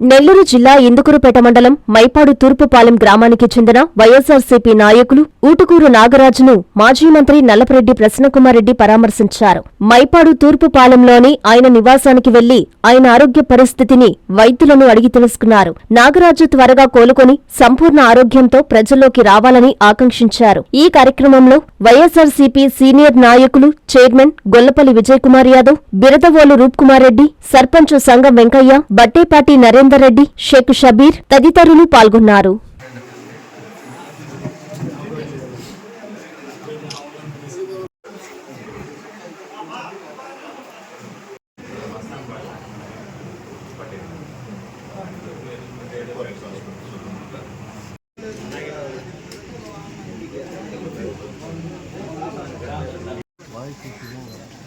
నెల్లూరు జిల్లా ఇందుకురుపేట మండలం మైపాడు తూర్పుపాలెం గ్రామానికి చెందిన వైఎస్సార్సీపీ నాయకులు ఊటుకూరు నాగరాజును మాజీ మంత్రి నల్లపరెడ్డి ప్రసన్నకుమారెడ్డి పరామర్శించారు. మైపాడు తూర్పుపాలెంలోని ఆయన నివాసానికి వెళ్ళి ఆయన ఆరోగ్య పరిస్థితిని వైద్యులను అడిగి తెలుసుకున్నారు. నాగరాజు త్వరగా కోలుకొని సంపూర్ణ ఆరోగ్యంతో ప్రజల్లోకి రావాలని ఆకాంక్షించారు. ఈ కార్యక్రమంలో వైఎస్సార్సీపీ సీనియర్ నాయకులు చైర్మన్ గొల్లపల్లి విజయకుమార్ యాదవ్ బిరదవోలు రూప్ కుమార్ రెడ్డి సర్పంచ్ సంగం వెంకయ్య బట్టేపాటి నరేంద్ర రెడ్డి షేక్ షబీర్ తదితరులు పాల్గొన్నారు.